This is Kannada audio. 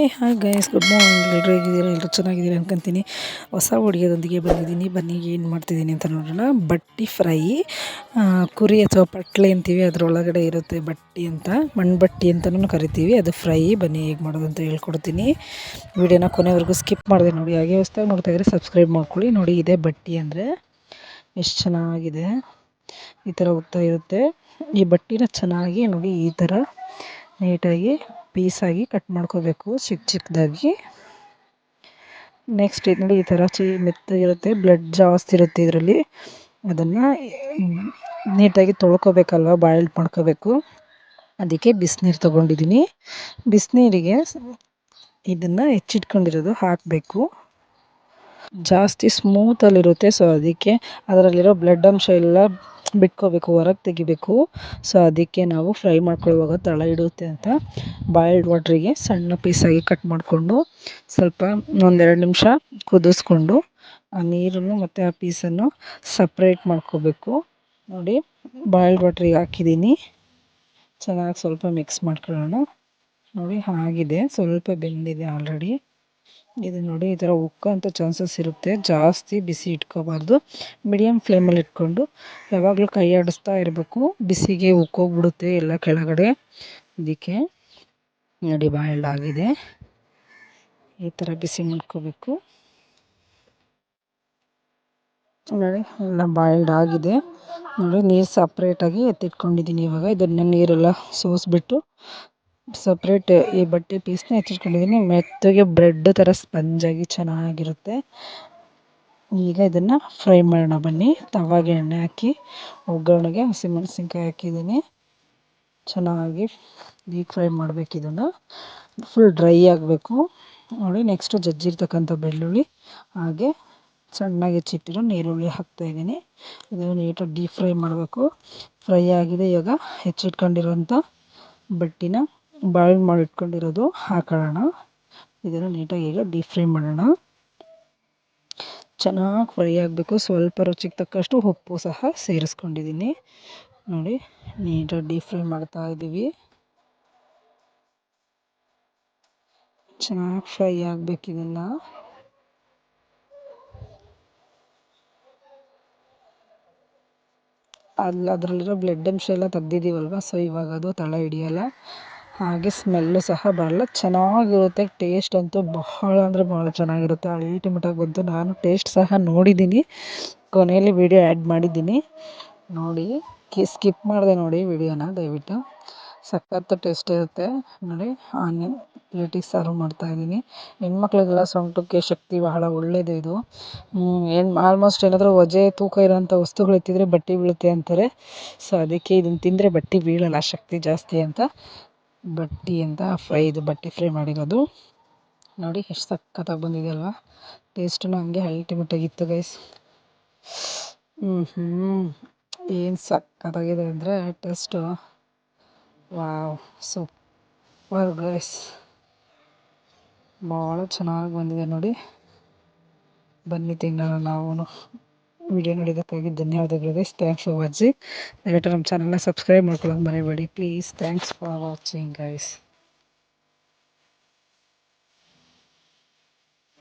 Hey hi guys good morning ಎಲ್ಲರೂ ಹೇಗಿದ್ದೀರಾ? ಎಲ್ಲರೂ ಚೆನ್ನಾಗಿದ್ದೀರಾ ಅನ್ಕೊಂತೀನಿ. ಹೊಸ ಅಡುಗೆದೊಂದಿಗೆ ಬಂದಿದ್ದೀನಿ. ಬನ್ನಿ, ಏನು ಮಾಡ್ತಿದ್ದೀನಿ ಅಂತ ನೋಡೋಣ. ಬಟ್ಟಿ ಫ್ರೈ ಕುರಿ ಅಥವಾ ಪಟ್ಲೆ ಅಂತೀವಿ. ಅದರೊಳಗಡೆ ಇರುತ್ತೆ ಬಟ್ಟಿ ಅಂತ. ಮಣ್ಬಟ್ಟಿ ಅಂತಲೂ ಕರಿತೀವಿ. ಅದು ಫ್ರೈ. ಬನ್ನಿ, ಹೇಗೆ ಮಾಡೋದು ಅಂತ ಹೇಳ್ಕೊಡ್ತೀನಿ. ವಿಡಿಯೋನ ಕೊನೆವರೆಗೂ ಸ್ಕಿಪ್ ಮಾಡಿದೆ ನೋಡಿ. ಹಾಗೆ ಹೊಸ್ದಾಗಿ ನೋಡ್ತಾ ಇದ್ದರೆ ಸಬ್ಸ್ಕ್ರೈಬ್ ಮಾಡ್ಕೊಳ್ಳಿ. ನೋಡಿ, ಇದೆ ಬಟ್ಟಿ ಅಂದರೆ ಎಷ್ಟು ಚೆನ್ನಾಗಿದೆ. ಈ ಥರ ಉದ್ದ ಇರುತ್ತೆ. ಈ ಬಟ್ಟಿನ ಚೆನ್ನಾಗಿ ನೋಡಿ, ಈ ಥರ ನೀಟಾಗಿ ಪೀಸಾಗಿ ಕಟ್ ಮಾಡ್ಕೋಬೇಕು ಚಿಕ್ಕ ಚಿಕ್ಕದಾಗಿ ನೆಕ್ಸ್ಟ್ ನೋಡಿ ಈ ಥರ ಚಿ ಮೆತ್ತಗಿರುತ್ತೆ ಬ್ಲಡ್ ಜಾಸ್ತಿ ಇರುತ್ತೆ ಇದರಲ್ಲಿ. ಅದನ್ನು ನೀಟಾಗಿ ತೊಳ್ಕೊಬೇಕಲ್ವ ಬಾಯ್ಲ್ ಮಾಡ್ಕೋಬೇಕು. ಅದಕ್ಕೆ ಬಿಸಿನೀರು ತೊಗೊಂಡಿದ್ದೀನಿ ಬಿಸಿನೀರಿಗೆ ಇದನ್ನು ಹೆಚ್ಚಿಟ್ಕೊಂಡಿರೋದು ಹಾಕಬೇಕು. ಜಾಸ್ತಿ ಸ್ಮೂತಲ್ಲಿರುತ್ತೆ ಸೊ ಅದಕ್ಕೆ ಅದರಲ್ಲಿರೋ ಬ್ಲಡ್ ಅಂಶ ಎಲ್ಲ ಬಿಟ್ಕೋಬೇಕು, ಹೊರಗೆ ತೆಗಿಬೇಕು. ಸೊ ಅದಕ್ಕೆ ನಾವು ಫ್ರೈ ಮಾಡ್ಕೊಳ್ಳುವಾಗ ತಳ ಇಡುತ್ತೆ ಅಂತ ಬಾಯ್ಲ್ಡ್ ವಾಟ್ರಿಗೆ ಸಣ್ಣ ಪೀಸಾಗಿ ಕಟ್ ಮಾಡಿಕೊಂಡು ಸ್ವಲ್ಪ ಒಂದೆರಡು ನಿಮಿಷ ಕುದಿಸ್ಕೊಂಡು ಆ ನೀರನ್ನು ಮತ್ತು ಆ ಪೀಸನ್ನು ಸಪ್ರೇಟ್ ಮಾಡ್ಕೋಬೇಕು. ನೋಡಿ ಬಾಯ್ಲ್ಡ್ ವಾಟ್ರಿಗೆ ಹಾಕಿದ್ದೀನಿ. ಚೆನ್ನಾಗಿ ಸ್ವಲ್ಪ ಮಿಕ್ಸ್ ಮಾಡ್ಕೊಳ್ಳೋಣ. ನೋಡಿ, ಆಗಿದೆ. ಸ್ವಲ್ಪ ಬೆಂದಿದೆ ಆಲ್ರೆಡಿ ಇದು ನೋಡಿ ಈ ಥರ ಉಕ್ಕೋಂಥ ಚಾನ್ಸಸ್ ಇರುತ್ತೆ. ಜಾಸ್ತಿ ಬಿಸಿ ಇಟ್ಕೋಬಾರ್ದು. ಮೀಡಿಯಮ್ ಫ್ಲೇಮಲ್ಲಿ ಇಟ್ಕೊಂಡು ಯಾವಾಗಲೂ ಕೈ ಆಡಿಸ್ತಾ ಇರಬೇಕು. ಬಿಸಿಗೆ ಉಕ್ಕೋಗ್ಬಿಡುತ್ತೆ ಎಲ್ಲ ಕೆಳಗಡೆ. ಅದಕ್ಕೆ ನೋಡಿ ಬಾಯ್ಲ್ಡ್ ಆಗಿದೆ. ಈ ಥರ ಬಿಸಿ ಮಾಡ್ಕೋಬೇಕು. ನೋಡಿ, ಎಲ್ಲ ಬಾಯ್ಲ್ಡ್ ಆಗಿದೆ. ನೋಡಿ, ನೀರು ಸಪ್ರೇಟಾಗಿ ಎತ್ತಿಟ್ಕೊಂಡಿದ್ದೀನಿ ಇವಾಗ. ಇದನ್ನು ನೀರೆಲ್ಲ ಸೋಸಿಬಿಟ್ಟು ಸಪ್ರೇಟ್ ಈ ಬಟ್ಟೆ ಪೀಸ್ನ ಹೆಚ್ಚಿಟ್ಕೊಂಡಿದ್ದೀನಿ ಮೆತ್ತಗೆ ಬ್ರೆಡ್ ಥರ ಸ್ಪಂಜಾಗಿ ಚೆನ್ನಾಗಿರುತ್ತೆ. ಈಗ ಇದನ್ನು ಫ್ರೈ ಮಾಡೋಣ ಬನ್ನಿ. ತವಾಗೆ ಎಣ್ಣೆ ಹಾಕಿ, ಒಗ್ಗರಣೆಗೆ ಹಸಿಮೆಣಸಿನ್ಕಾಯಿ ಹಾಕಿದ್ದೀನಿ ಚೆನ್ನಾಗಿ ಡೀಪ್ ಫ್ರೈ ಮಾಡಬೇಕು ಇದನ್ನು. ಫುಲ್ ಡ್ರೈ ಆಗಬೇಕು. ನೋಡಿ ನೆಕ್ಸ್ಟು ಜಜ್ಜಿರ್ತಕ್ಕಂಥ ಬೆಳ್ಳುಳ್ಳಿ, ಹಾಗೆ ಸಣ್ಣಗೆ ಹೆಚ್ಚಿಟ್ಟಿರೋ ನೀರುಳ್ಳಿ ಹಾಕ್ತಾಯಿದ್ದೀನಿ ಇದನ್ನು ನೀಟಾಗಿ ಡೀಪ್ ಫ್ರೈ ಮಾಡಬೇಕು. ಫ್ರೈ ಆಗಿದೆ. ಇವಾಗ ಹೆಚ್ಚಿಟ್ಕೊಂಡಿರೋಂಥ ಬಟ್ಟಿನ ಬಾಯ್ಲ್ ಮಾಡಿ ಇಟ್ಕೊಂಡಿರೋದು ಹಾಕೊಳ್ಳೋಣ. ಇದನ್ನು ನೀಟಾಗಿ ಈಗ ಡೀಪ್ ಫ್ರೈ ಮಾಡೋಣ. ಚೆನ್ನಾಗಿ ಫ್ರೈ ಆಗಬೇಕು. ಸ್ವಲ್ಪ ರುಚಿಗೆ ತಕ್ಕಷ್ಟು ಉಪ್ಪು ಸಹ ಸೇರಿಸ್ಕೊಂಡಿದ್ದೀನಿ. ನೋಡಿ, ನೀಟಾಗಿ ಡೀಪ್ ಫ್ರೈ ಮಾಡ್ತಾ ಇದ್ದೀವಿ. ಚೆನ್ನಾಗಿ ಫ್ರೈ ಆಗಬೇಕಿದೆಲ್ಲ ಅಲ್ಲಿ ಅದರಲ್ಲಿರೋ ಬ್ಲಡ್ ಅಂಶ ಎಲ್ಲ ತೆಗ್ದಿದ್ದೀವಲ್ವ? ಸೊ ಇವಾಗ ಅದು ತಳ ಹಿಡಿಯಲ್ಲ. ಹಾಗೆ ಸ್ಮೆಲ್ಲು ಸಹ ಬರಲ್ಲ. ಚೆನ್ನಾಗಿರುತ್ತೆ ಟೇಸ್ಟ್ ಅಂತೂ ಬಹಳ ಅಂದರೆ ಬಹಳ ಚೆನ್ನಾಗಿರುತ್ತೆ. ಅಲ್ಟಿಮೇಟಾಗಿ ಬಂತು. ನಾನು ಟೇಸ್ಟ್ ಸಹ ನೋಡಿದ್ದೀನಿ. ಕೊನೆಯಲ್ಲಿ ವೀಡಿಯೋ ಆ್ಯಡ್ ಮಾಡಿದ್ದೀನಿ. ನೋಡಿ, ಕಿ ಸ್ಕಿಪ್ ಮಾಡಿದೆ ನೋಡಿ ವೀಡಿಯೋನ ದಯವಿಟ್ಟು. ಸಖತ್ತು ಟೇಸ್ಟ್ ಇರುತ್ತೆ. ನೋಡಿ ಆನಿಯನ್ ಪ್ಲೇಟಿಗೆ ಸರ್ವ್ ಮಾಡ್ತಾಯಿದ್ದೀನಿ ಹೆಣ್ಮಕ್ಳಿಗೆಲ್ಲ ಸೊಂಟಕ್ಕೆ ಶಕ್ತಿ ಬಹಳ ಒಳ್ಳೆಯದು ಇದು. ಏನು ಆಲ್ಮೋಸ್ಟ್ ಏನಾದರೂ ವಜೆ, ತೂಕ ಇರೋಂಥ ವಸ್ತುಗಳು ಎತ್ತಿದರೆ ಬಟ್ಟೆ ಬೀಳುತ್ತೆ ಅಂತಾರೆ. ಸೊ ಅದಕ್ಕೆ ಇದನ್ನು ತಿಂದರೆ ಬಟ್ಟೆ ಬೀಳಲ್ಲ, ಶಕ್ತಿ ಜಾಸ್ತಿ ಅಂತ. ಬಟ್ಟಿ ಅಂತ ಫ್ರೈ ಇದು ಬಟ್ಟೆ ಫ್ರೈ ಮಾಡಿರೋದು. ನೋಡಿ ಎಷ್ಟು ಸಖತ್ತಾಗಿ ಬಂದಿದೆ ಅಲ್ವಾ? ಟೇಸ್ಟೂ ಹಂಗೆ ಅಲ್ಟಿಮೇಟಾಗಿತ್ತು ಗೈಸ್ ಹ್ಞೂ ಹ್ಞೂ ಏನು ಸಕ್ಕತ್ತಾಗಿದೆ ಅಂದರೆ ಟೇಸ್ಟು ವಾವ್ ಸೂಪರ್ ಗೈಸ್ ಭಾಳ ಚೆನ್ನಾಗಿ ಬಂದಿದೆ ನೋಡಿ. ಬನ್ನಿ ತಿನ್ನೋಣ ನಾವು ವಿಡಿಯೋ ನೋಡಿದ್ದಕ್ಕಾಗಿ ಧನ್ಯವಾದಗಳು ಗೈಸ್ ಥ್ಯಾಂಕ್ಸ್ ಫಾರ್ ವಾಚಿಂಗ್ ದಯವಿಟ್ಟು ನಮ್ಮ ಚಾನಲ್ನ ಸಬ್ಸ್ಕ್ರೈಬ್ ಮಾಡ್ಕೊಳ್ಳೋದು ಮರಿಬೇಡಿ. Please thanks for watching guys